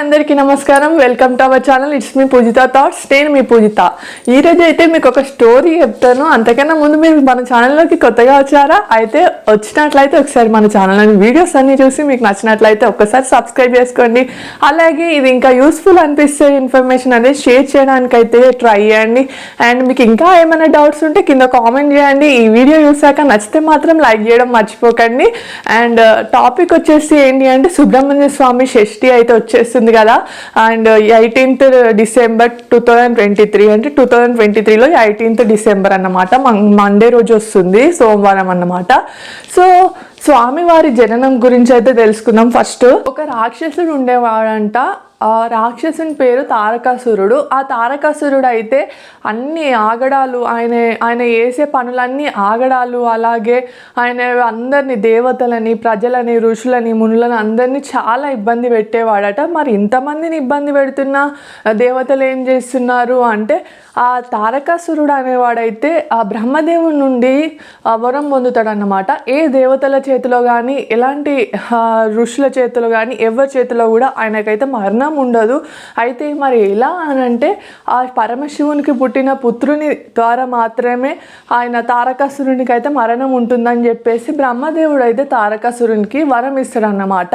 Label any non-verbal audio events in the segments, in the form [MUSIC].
అందరికీ నమస్కారం. Welcome to our channel it's me Poojitha thoughts నేను మీ పూజిత. ఈ అయితే మీకు ఒక స్టోరీ చెప్తాను. అంతకన్నా ముందు మీరు మన ఛానల్లోకి కొత్తగా వచ్చారా? అయితే వచ్చినట్లయితే ఒకసారి మన ఛానల్లోని వీడియోస్ అన్ని చూసి మీకు నచ్చినట్లయితే ఒక్కసారి సబ్స్క్రైబ్ చేసుకోండి. అలాగే ఇది ఇంకా యూస్ఫుల్ అనిపిస్తే ఇన్ఫర్మేషన్ అనేది షేర్ చేయడానికి అయితే ట్రై చేయండి. అండ్ మీకు ఇంకా ఏమైనా డౌట్స్ ఉంటే కింద కామెంట్ చేయండి. ఈ వీడియో చూసాక నచ్చితే మాత్రం లైక్ చేయడం మర్చిపోకండి. అండ్ టాపిక్ uh, వచ్చేసి ఏంటి అంటే సుబ్రహ్మణ్య స్వామి షష్ఠి అయితే వచ్చేస్తుంది కదా. And eighteenth December two thousand twenty three అంటే టూ థౌజండ్ ట్వంటీ త్రీలో ఎయిటీన్త్ డిసెంబర్ అన్నమాట. మండే రోజు వస్తుంది సోమవారం అన్నమాట. సో స్వామివారి జననం గురించి అయితే తెలుసుకుందాం ఫస్ట్. ఒక రాక్షసుడు ఉండేవాడంట. రాక్షసుని పేరు తారకాసురుడు. ఆ తారకాసురుడు అయితే అన్ని ఆగడాలు ఆయన ఆయన చేసే పనులన్నీ ఆగడాలు అలాగే ఆయన అందరిని దేవతలని ప్రజలని ఋషులని మునులని అందరినీ చాలా ఇబ్బంది పెట్టేవాడట. మరి ఇంతమందిని ఇబ్బంది పెడుతున్న దేవతలు ఏం చేస్తున్నారు అంటే ఆ తారకాసురుడు అనేవాడైతే ఆ బ్రహ్మదేవుని నుండి వరం పొందుతాడన్నమాట. ఏ దేవతల చేతిలో కానీ ఎలాంటి ఋషుల చేతిలో కానీ ఎవరి చేతిలో కూడా ఆయనకైతే మరణం ఉండదు. అయితే మరి ఎలా అని అంటే ఆ పరమశివునికి పుట్టిన పుత్రుని ద్వారా మాత్రమే ఆయన తారకాసురునికి అయితే మరణం ఉంటుందని చెప్పేసి బ్రహ్మదేవుడు అయితే తారకాసురునికి వరం ఇస్తాడు అన్నమాట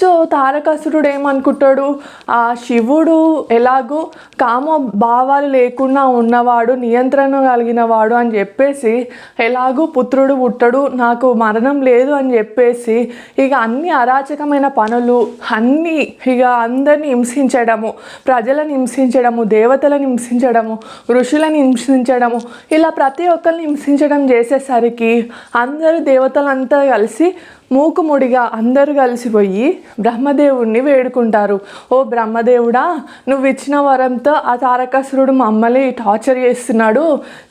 సో తారకాసురుడు ఏమనుకుంటాడు? ఆ శివుడు ఎలాగో కామ భావాలు లేకుండా ఉన్నవాడు నియంత్రణ కలిగిన వాడు అని చెప్పేసి ఎలాగూ పుత్రుడు పుట్టడు నాకు మరణం లేదు అని చెప్పేసి ఇక అన్ని అరాచకమైన పనులు అన్నీ ఇక అందరిని హింసించడము ప్రజలను హింసించడము దేవతలను హింసించడము ఋషులను హింసించడము ఇలా ప్రతి ఒక్కరిని హింసించడం చేసేసరికి అందరూ దేవతలంతా కలిసి మూకుముడిగా అందరూ కలిసిపోయి బ్రహ్మదేవుణ్ణి వేడుకుంటారు. ఓ బ్రహ్మదేవుడా నువ్వు ఇచ్చిన వరంతో ఆ తారకాసురుడు మమ్మల్ని టార్చర్ చేస్తున్నాడు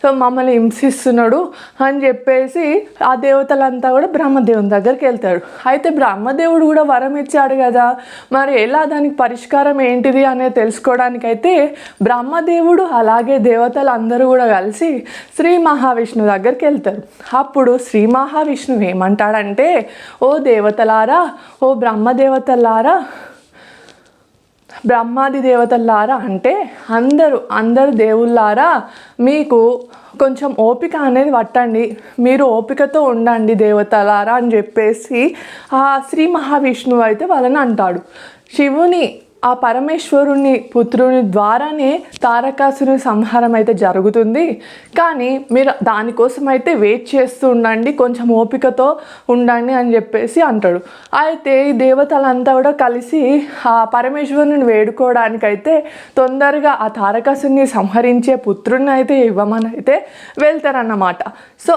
సో మమ్మల్ని హింసిస్తున్నాడు అని చెప్పేసి ఆ దేవతలంతా కూడా బ్రహ్మదేవుని దగ్గరికి వెళ్తాడు అయితే బ్రహ్మదేవుడు కూడా వరం ఇచ్చాడు కదా. మరి ఎలా దానికి పరిష్కారం ఏంటిది అనేది తెలుసుకోవడానికైతే బ్రహ్మదేవుడు అలాగే దేవతలు అందరూ కూడా కలిసి శ్రీ మహావిష్ణు దగ్గరికి వెళ్తారు. అప్పుడు శ్రీ మహావిష్ణువు ఏమంటాడంటే ఓ దేవతలారా ఓ బ్రహ్మదేవతలారా బ్రహ్మాది దేవతలారా అంటే అందరూ అందరు దేవుళ్ళారా మీకు కొంచెం ఓపిక అనేది పట్టండి. మీరు ఓపికతో ఉండండి దేవతలారా అని చెప్పేసి ఆ శ్రీ మహావిష్ణువు అయితే వాళ్ళని అంటాడు. శివుని ఆ పరమేశ్వరుని పుత్రుని ద్వారానే తారకాసుని సంహారం అయితే జరుగుతుంది. కానీ మీరు దానికోసం అయితే వెయిట్ చేస్తూ ఉండండి కొంచెం ఓపికతో ఉండండి అని చెప్పేసి అంటాడు. అయితే ఈ దేవతలంతా కూడా కలిసి ఆ పరమేశ్వరుని వేడుకోవడానికైతే తొందరగా ఆ తారకాసుని సంహరించే పుత్రుని అయితే ఇవ్వమని అయితే వెళ్తారన్నమాట. సో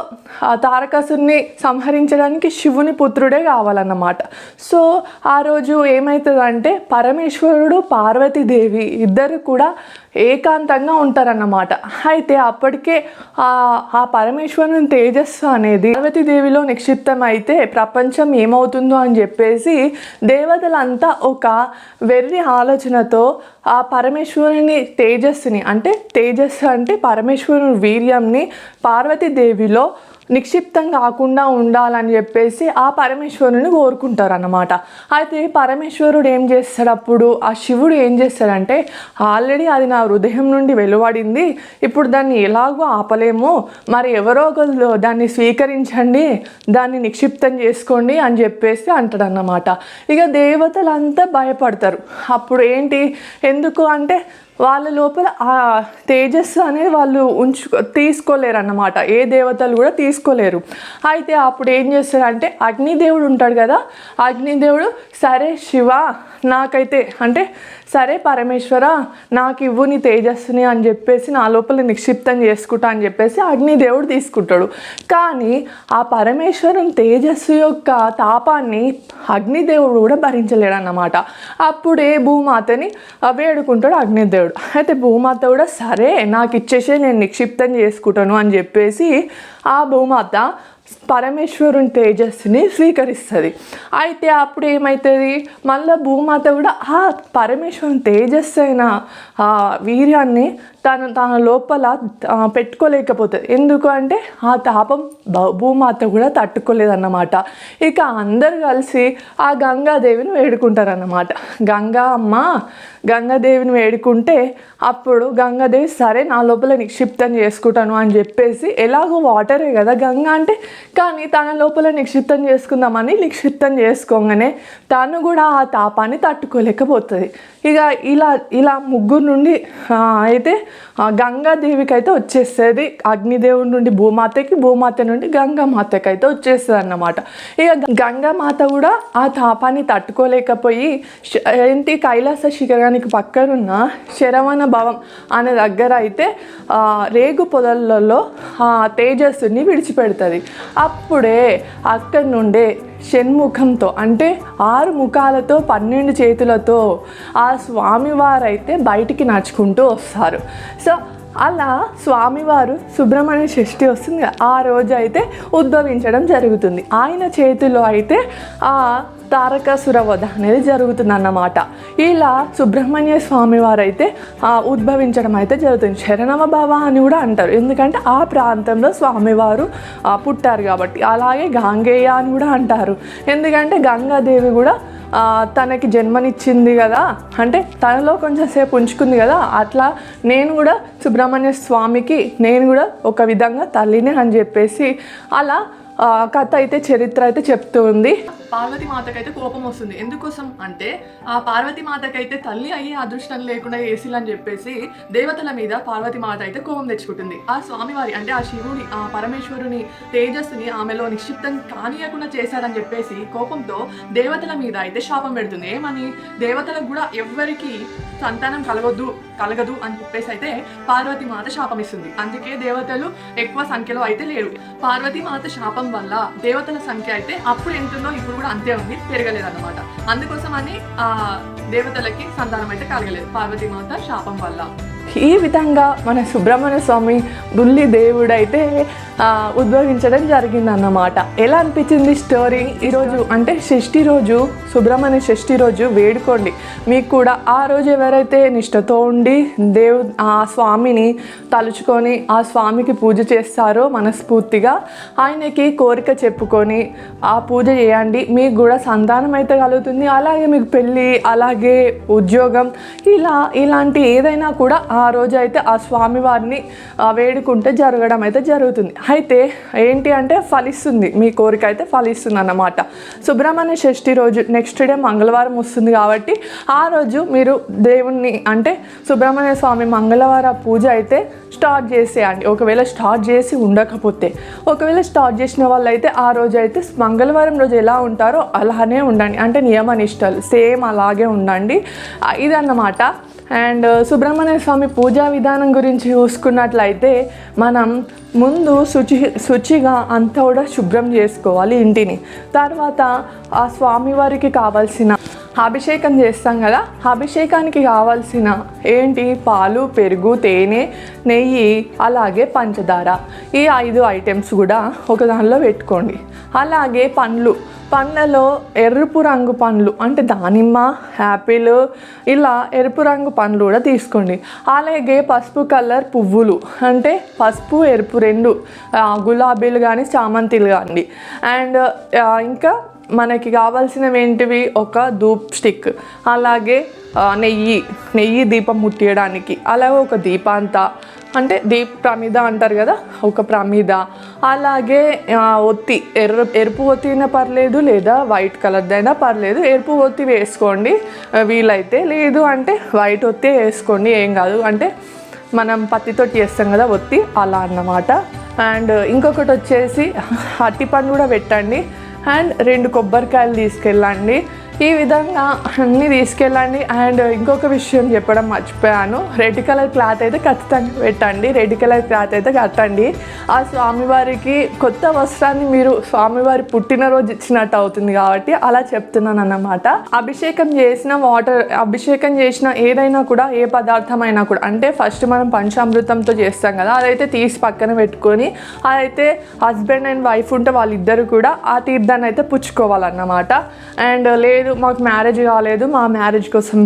ఆ తారకాసుని సంహరించడానికి శివుని పుత్రుడే కావాలన్నమాట. సో ఆ రోజు ఏమవుతుందంటే పరమేశ్వరు పరమేశ్వరుడు పార్వతీదేవి ఇద్దరు కూడా ఏకాంతంగా ఉంటారన్నమాట. అయితే అప్పటికే ఆ ఆ పరమేశ్వరుని తేజస్సు అనేది పార్వతీదేవిలో నిక్షిప్తం అయితే ప్రపంచం ఏమవుతుందో అని చెప్పేసి దేవతలంతా ఒక వెర్రి ఆలోచనతో ఆ పరమేశ్వరుని తేజస్సుని అంటే తేజస్సు అంటే పరమేశ్వరుని వీర్యంని పార్వతీదేవిలో నిక్షిప్తం కాకుండా ఉండాలని చెప్పేసి ఆ పరమేశ్వరుని కోరుకుంటారు అన్నమాట అయితే పరమేశ్వరుడు ఏం చేస్తాడు అప్పుడు ఆ శివుడు ఏం చేస్తాడంటే ఆల్రెడీ అది నా హృదయం నుండి వెలువడింది. ఇప్పుడు దాన్ని ఎలాగో ఆపలేము. మరి ఎవరో ఒకరు దాన్ని స్వీకరించండి దాన్ని నిక్షిప్తం చేసుకోండి అని చెప్పేసి అంటాడన్నమాట. ఇక దేవతలంతా భయపడతారు. అప్పుడు ఏంటి? ఎందుకు అంటే వాళ్ళ లోపల ఆ తేజస్సు అనేది వాళ్ళు ఉంచు తీసుకోలేరు అన్నమాట ఏ దేవతలు కూడా తీసుకోలేరు. అయితే అప్పుడు ఏం చేస్తారంటే అగ్నిదేవుడు ఉంటాడు కదా అగ్నిదేవుడు సరే శివ నాకైతే అంటే సరే పరమేశ్వర నాకు ఇవ్వు నీ తేజస్సుని అని చెప్పేసి నా లోపల నిక్షిప్తం చేసుకుంటా అని చెప్పేసి అగ్నిదేవుడు తీసుకుంటాడు. కానీ ఆ పరమేశ్వరం తేజస్సు యొక్క తాపాన్ని అగ్నిదేవుడు కూడా భరించలేడు అన్నమాట అప్పుడే భూమాతని వేడుకుంటాడు అగ్నిదేవుడు. అయితే భూమాత కూడా సరే నాకు ఇచ్చేసే నేను నిక్షిప్తం చేసుకుంటాను అని చెప్పేసి ఆ భూమాత పరమేశ్వరుని తేజస్సుని స్వీకరిస్తుంది. అయితే అప్పుడు ఏమవుతుంది మళ్ళీ భూమాత కూడా ఆ పరమేశ్వరుని తేజస్సు అయిన ఆ వీర్యాన్ని తను తన లోపల పెట్టుకోలేకపోతుంది ఎందుకు అంటే ఆ తాపం భూమాత కూడా తట్టుకోలేదన్నమాట. ఇక అందరు కలిసి ఆ గంగాదేవిని వేడుకుంటారన్నమాట. గంగా అమ్మ గంగాదేవిని వేడుకుంటే అప్పుడు గంగాదేవి సరే నా లోపల నిక్షిప్తం చేసుకుంటాను అని చెప్పేసి ఎలాగో వాటరే కదా గంగా అంటే. కానీ తన లోపల నిక్షిప్తం చేసుకుందామని నిక్షిప్తం చేసుకోగానే తను కూడా ఆ తాపాన్ని తట్టుకోలేకపోతుంది. ఇక ఇలా ఇలా ముగ్గురు నుండి అయితే గంగాదేవికి అయితే వచ్చేస్తుంది అగ్నిదేవుడి నుండి భూమాతకి భూమాత నుండి గంగామాతకి అయితే వచ్చేస్తుంది అన్నమాట ఇక గంగామాత కూడా ఆ తాపాన్ని తట్టుకోలేకపోయి ఏంటి కైలాస శిఖరానికి పక్కనున్న శరవణ భవం అనే దగ్గర అయితే రేగు పొదలలో ఆ తేజస్సుని విడిచిపెడుతుంది. అప్పుడే అక్కడి నుండే షణ్ముఖంతో అంటే ఆరు ముఖాలతో పన్నెండు చేతులతో ఆ స్వామివారైతే బయటికి నడుచుకుంటూ వస్తారు. సో అలా స్వామివారు సుబ్రహ్మణ్య షష్ఠి వస్తుంది. ఆ రోజు అయితే ఉద్భవించడం జరుగుతుంది. ఆయన చేతిలో అయితే ఆ తారకాసుర వధ అనేది జరుగుతుందన్నమాట. ఇలా సుబ్రహ్మణ్య స్వామి వారైతే ఉద్భవించడం అయితే జరుగుతుంది. శరణమ భవ అని కూడా అంటారు. ఎందుకంటే ఆ ప్రాంతంలో స్వామివారు పుట్టారు కాబట్టి. అలాగే గాంగేయ అని కూడా అంటారు. ఎందుకంటే గంగాదేవి కూడా తనకి జన్మనిచ్చింది కదా. అంటే తనలో కొంచెం సేపు ఉంచుకుంది కదా. అట్లా నేను కూడా సుబ్రహ్మణ్య స్వామికి నేను కూడా ఒక విధంగా తల్లిని అని చెప్పేసి అలా కథ అయితే చరిత్ర అయితే చెప్తూ ఉంది. పార్వతి మాతకైతే కోపం వస్తుంది. ఎందుకోసం అంటే ఆ పార్వతి మాతకైతే తల్లి అయ్యే అదృష్టం లేకుండా చేసిల్లని చెప్పేసి దేవతల మీద పార్వతి మాత అయితే కోపం తెచ్చుకుంటుంది. ఆ స్వామివారి అంటే ఆ శివుని ఆ పరమేశ్వరుని తేజస్సుని ఆమెలో నిక్షిప్తం కానియకుండా చేశారని చెప్పేసి కోపంతో దేవతల మీద అయితే శాపం పెడుతుంది. ఏమని? దేవతలకు కూడా ఎవ్వరికి సంతానం కలగొద్దు కలగదు అని చెప్పేసి అయితే పార్వతి మాత శాపం ఇస్తుంది. అందుకే దేవతలు ఎక్కువ సంఖ్యలో అయితే లేరు. పార్వతి మాత శాపం వల్ల దేవతల సంఖ్య అయితే అప్పుడు ఎంతుందో ఇప్పుడు కూడా అంతే ఉంది పెరగలేదు అందుకోసం అందుకోసమని ఆ దేవతలకి సంతానం అయితే కలగలేదు. పార్వతీమాత శాపం వల్ల. ఈ విధంగా మన సుబ్రహ్మణ్య స్వామి బుల్లి దేవుడైతే ఉద్భవించడం ఉద్భవించడం జరిగిందన్నమాట. ఎలా అనిపించింది స్టోరీ ఈరోజు అంటే షష్ఠి రోజు సుబ్రహ్మణ్య షష్ఠి రోజు వేడుకోండి. మీకు కూడా ఆ రోజు ఎవరైతే నిష్టతో ఉండి దేవు ఆ స్వామిని తలుచుకొని ఆ స్వామికి పూజ చేస్తారో మనస్ఫూర్తిగా ఆయనకి కోరిక చెప్పుకొని ఆ పూజ చేయండి. మీకు కూడా సంతానం అయితే కలుగుతుంది. అలాగే మీకు పెళ్ళి అలాగే ఉద్యోగం ఇలా ఇలాంటి ఏదైనా కూడా ఆ రోజు అయితే ఆ స్వామివారిని వేడుకుంటే జరగడం అయితే జరుగుతుంది. అయితే ఏంటి అంటే ఫలిస్తుంది మీ కోరిక అయితే ఫలిస్తుంది అన్నమాట సుబ్రహ్మణ్య షష్ఠి రోజు నెక్స్ట్ డే మంగళవారం వస్తుంది కాబట్టి ఆ రోజు మీరు దేవుణ్ణి అంటే సుబ్రహ్మణ్య స్వామి మంగళవార పూజ అయితే స్టార్ట్ చేసేయండి. ఒకవేళ స్టార్ట్ చేసి ఉండకపోతే ఒకవేళ స్టార్ట్ చేసిన వాళ్ళైతే ఆ రోజు అయితే మంగళవారం రోజు ఎలా ఉంటారో అలానే ఉండండి. అంటే నియమ నిష్టలు సేమ్ అలాగే ఉండండి. ఇదన్నమాట. అండ్ uh, సుబ్రహ్మణ్య స్వామి పూజా విధానం గురించి చూసుకున్నట్లయితే మనం ముందు శుచి శుచిగా అంతా కూడా శుభ్రం చేసుకోవాలి ఇంటిని. తర్వాత ఆ స్వామివారికి కావాల్సిన అభిషేకం చేస్తాం కదా. అభిషేకానికి కావాల్సిన ఏంటి? పాలు పెరుగు తేనె నెయ్యి అలాగే పంచదార. ఈ ఐదు ఐటమ్స్ కూడా ఒక దానిలో పెట్టుకోండి. అలాగే పండ్లు. పండ్లలో ఎరుపు రంగు పండ్లు అంటే దానిమ్మ యాపిల్ ఇలా ఎరుపు రంగు పండ్లు కూడా తీసుకోండి. అలాగే పసుపు కలర్ పువ్వులు అంటే పసుపు ఎరుపు రెండు గులాబీలు కానీ చామంతిలు కానీ అండ్ ఇంకా మనకి కావాల్సినవి ఏంటివి? ఒక ధూప్ స్టిక్. అలాగే నెయ్యి. నెయ్యి దీపం ముట్టియడానికి. అలాగే ఒక దీపాంత. అంటే దీప్ ప్రమిద అంటారు కదా ఒక ప్రమిద. అలాగే ఒత్తి. ఎర్ర ఎరుపు ఒత్తి అయినా పర్లేదు లేదా వైట్ కలర్దైనా పర్లేదు. ఎరుపు ఒత్తి వేసుకోండి. వీలైతే. లేదు అంటే వైట్ ఒత్తి వేసుకోండి. ఏం కాదు. అంటే మనం పత్తితోటి చేస్తాం కదా ఒత్తి. అలా అన్నమాట. అండ్ ఇంకొకటి వచ్చేసి అట్టిపండు కూడా పెట్టండి. అండ్ రెండు కొబ్బరికాయలు తీసుకెళ్ళండి. ఈ విధంగా అన్నీ తీసుకెళ్ళండి. అండ్ ఇంకొక విషయం చెప్పడం మర్చిపోయాను. రెడ్ కలర్ క్లాత్ అయితే ఖచ్చితంగా పెట్టండి. రెడ్ కలర్ క్లాత్ అయితే కట్టండి. ఆ స్వామివారికి కొత్త వస్త్రాన్ని మీరు స్వామివారి పుట్టినరోజు ఇచ్చినట్టు అవుతుంది కాబట్టి అలా చెప్తున్నాను అన్నమాట. అభిషేకం చేసిన వాటర్ అభిషేకం చేసిన ఏదైనా కూడా ఏ పదార్థమైనా కూడా అంటే ఫస్ట్ మనం పంచామృతంతో చేస్తాం కదా అదైతే తీసి పక్కన పెట్టుకొని అదైతే హస్బెండ్ అండ్ వైఫ్ ఉంటే వాళ్ళిద్దరు కూడా ఆ తీర్థాన్ని అయితే పుచ్చుకోవాలన్నమాట. అండ్ లేదు లేదు మాకు మ్యారేజ్ కాలేదు మా మ్యారేజ్ కోసం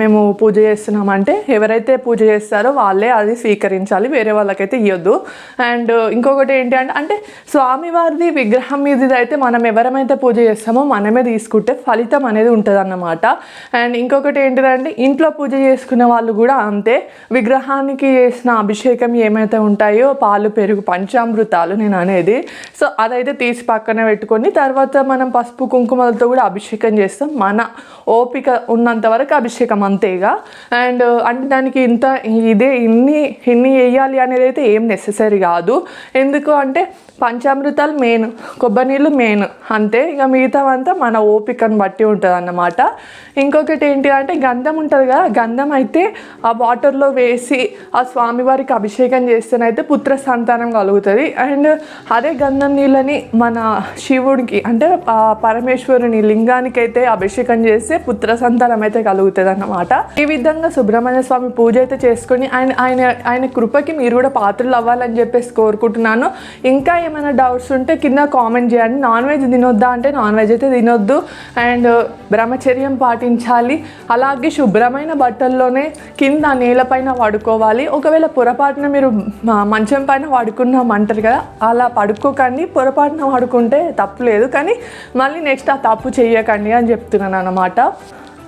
మేము పూజ చేస్తున్నామంటే ఎవరైతే పూజ చేస్తారో వాళ్ళే అది స్వీకరించాలి వేరే వాళ్ళకైతే ఇవ్వద్దు అండ్ ఇంకొకటి ఏంటి అంటే అంటే స్వామివారిది విగ్రహం మీద అయితే మనం ఎవరమైతే పూజ చేస్తామో మనమే తీసుకుంటే ఫలితం అనేది ఉంటుంది అన్నమాట అండ్ ఇంకొకటి ఏంటిదంటే ఇంట్లో పూజ చేసుకునే వాళ్ళు కూడా అంతే. విగ్రహానికి చేసిన అభిషేకం ఏమైతే ఉంటాయో పాలు పెరుగు పంచామృతాలు నేను అనేది. సో అదైతే తీసి పక్కన పెట్టుకొని తర్వాత మనం పసుపు కుంకుమలతో కూడా అభిషేకం చేస్తాం. మన ఓపిక ఉన్నంత వరకు అభిషేకం అంతేగా. అండ్ uh, అంటే దానికి ఇంత ఇదే ఇన్ని ఇన్ని వేయాలి అనేది అయితే ఏం నెససరీ కాదు. ఎందుకు అంటే పంచామృతాలు మెయిన్ కొబ్బరి నీళ్ళు మెయిన్ అంతే ఇక మిగతావంతా మన ఓపికను బట్టి ఉంటుంది అన్నమాట ఇంకొకటి ఏంటి అంటే గంధం ఉంటుంది కదా గంధం అయితే ఆ వాటర్లో వేసి ఆ స్వామివారికి అభిషేకం చేస్తేనైతే పుత్ర సంతానం కలుగుతుంది. అండ్ అదే గంధం నీళ్ళని మన శివుడికి అంటే పరమేశ్వరుని లింగానికి అయితే అభిషేకం చేస్తే పుత్ర సంతానం అయితే కలుగుతుంది అన్నమాట ఈ విధంగా సుబ్రహ్మణ్య స్వామి పూజ అయితే చేసుకొని ఆయన ఆయన ఆయన కృపకి మీరు కూడా పాత్రలు అవ్వాలని చెప్పేసి కోరుకుంటున్నాను. ఇంకా ఏమైనా డౌట్స్ ఉంటే కింద కామెంట్ చేయండి. నాన్ వెజ్ తినొద్దా అంటే నాన్ వెజ్ అయితే తినొద్దు. అండ్ uh, బ్రహ్మచర్యం పాటించాలి. అలాగే శుభ్రమైన బట్టల్లోనే కింద నేలపైన పడుకోవాలి ఒకవేళ పొరపాటున మీరు మంచం పైన పడుకున్నామంటారు కదా అలా పడుకోకండి. పొరపాటున పడుకుంటే తప్పు లేదు. కానీ మళ్ళీ నెక్స్ట్ ఆ తప్పు చేయకండి అని చెప్తున్నాను అనమాట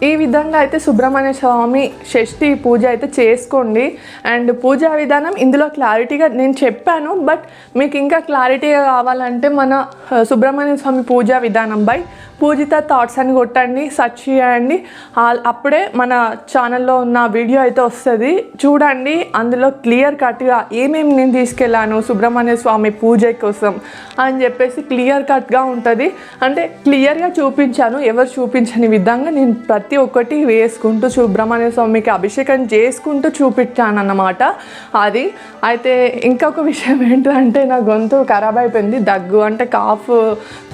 ఈ విధంగా అయితే సుబ్రహ్మణ్య స్వామి షష్ఠి పూజ అయితే చేసుకోండి. అండ్ పూజా విధానం ఇందులో క్లారిటీగా నేను చెప్పాను బట్ మీకు ఇంకా క్లారిటీగా కావాలంటే మన సుబ్రహ్మణ్య స్వామి పూజా విధానం బై పూజిత థాట్స్ అని కొట్టండి సెర్చ్ చేయండి. అప్పుడే మన ఛానల్లో ఉన్న వీడియో అయితే వస్తుంది. చూడండి అందులో క్లియర్ కట్గా ఏమేమి నేను తీసుకెళ్ళాను సుబ్రహ్మణ్య స్వామి పూజ కోసం అని చెప్పేసి క్లియర్ కట్గా ఉంటుంది. అంటే క్లియర్గా చూపించాను ఎవరు చూపించని విధంగా నేను ప్రతి ఒక్కటి వేసుకుంటూ సుబ్రహ్మణ్య స్వామికి అభిషేకం చేసుకుంటూ చూపించాను అన్నమాట అది. అయితే ఇంకొక విషయం ఏంటంటే నా గొంతు ఖరాబ్ అయిపోయింది దగ్గు అంటే కాఫ్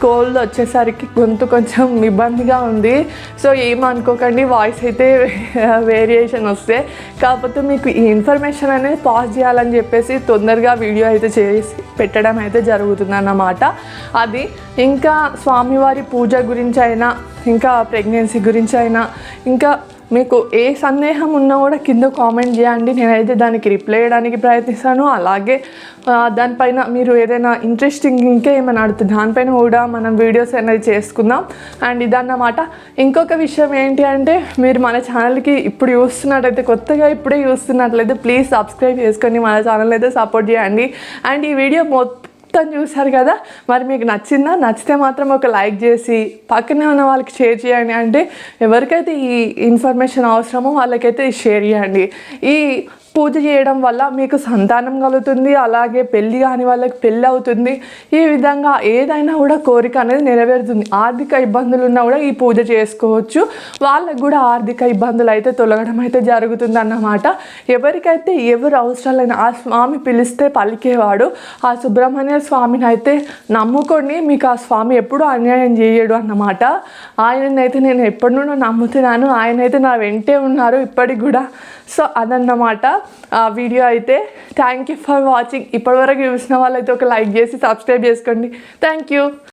కోల్డ్ uh, వచ్చేసరికి గొంతు కొంచెం ఇబ్బందిగా ఉంది. సో ఏమనుకోకండి వాయిస్ అయితే [LAUGHS] వేరియేషన్ వస్తే. కాకపోతే మీకు ఈ ఇన్ఫర్మేషన్ అనేది పాస్ చేయాలని చెప్పేసి తొందరగా వీడియో అయితే చేసి పెట్టడం అయితే జరుగుతుంది అన్నమాట అది ఇంకా స్వామివారి పూజ గురించి అయినా ఇంకా ప్రెగ్నెన్సీ గురించి అయినా ఇంకా మీకు ఏ సందేహం ఉన్నా కూడా కింద కామెంట్ చేయండి. నేనైతే దానికి రిప్లై చేయడానికి ప్రయత్నిస్తాను. అలాగే దానిపైన మీరు ఏదైనా ఇంట్రెస్టింగ్ ఇంకా ఏమైనా అడుగుతుంది దానిపైన కూడా మనం వీడియోస్ అనేది చేసుకుందాం. అండ్ ఇదన్నమాట. ఇంకొక విషయం ఏంటి అంటే మీరు మన ఛానల్కి ఇప్పుడు చూస్తున్నట్టయితే కొత్తగా ఇప్పుడే చూస్తున్నట్లయితే ప్లీజ్ సబ్స్క్రైబ్ చేసుకొని మన ఛానల్ అయితే సపోర్ట్ చేయండి. అండ్ ఈ వీడియో మొత్తం మొత్తం చూశారు కదా? మరి మీకు నచ్చిందా? నచ్చితే మాత్రం ఒక లైక్ చేసి పక్కనే ఉన్న వాళ్ళకి షేర్ చేయండి. అంటే ఎవరికైతే ఈ ఇన్ఫర్మేషన్ అవసరమో వాళ్ళకైతే షేర్ చేయండి. ఈ పూజ చేయడం వల్ల మీకు సంతానం కలుగుతుంది అలాగే పెళ్ళి కాని వాళ్ళకి పెళ్ళి అవుతుంది. ఈ విధంగా ఏదైనా కూడా కోరిక అనేది నెరవేరుతుంది. ఆర్థిక ఇబ్బందులు ఉన్నా కూడా ఈ పూజ చేసుకోవచ్చు. వాళ్ళకు కూడా ఆర్థిక ఇబ్బందులు అయితే తొలగడం అయితే జరుగుతుంది అన్నమాట ఎవరికైతే ఎవరు అవసరాలైన ఆ స్వామి పిలిస్తే పలికేవాడు ఆ సుబ్రహ్మణ్య స్వామిని అయితే నమ్ముకొని మీకు ఆ స్వామి ఎప్పుడూ అన్యాయం చేయడు అన్నమాట. ఆయననైతే నేను ఎప్పటి నుండో నమ్ముతున్నాను. ఆయనైతే నా వెంటే ఉన్నారు. ఇప్పటికి కూడా సో అదన్నమాట. వీడియో అయితే థ్యాంక్ యూ ఫర్ వాచింగ్ ఇప్పటివరకు చూసిన వాళ్ళైతే ఒక లైక్ చేసి సబ్స్క్రైబ్ చేసుకోండి. Thank you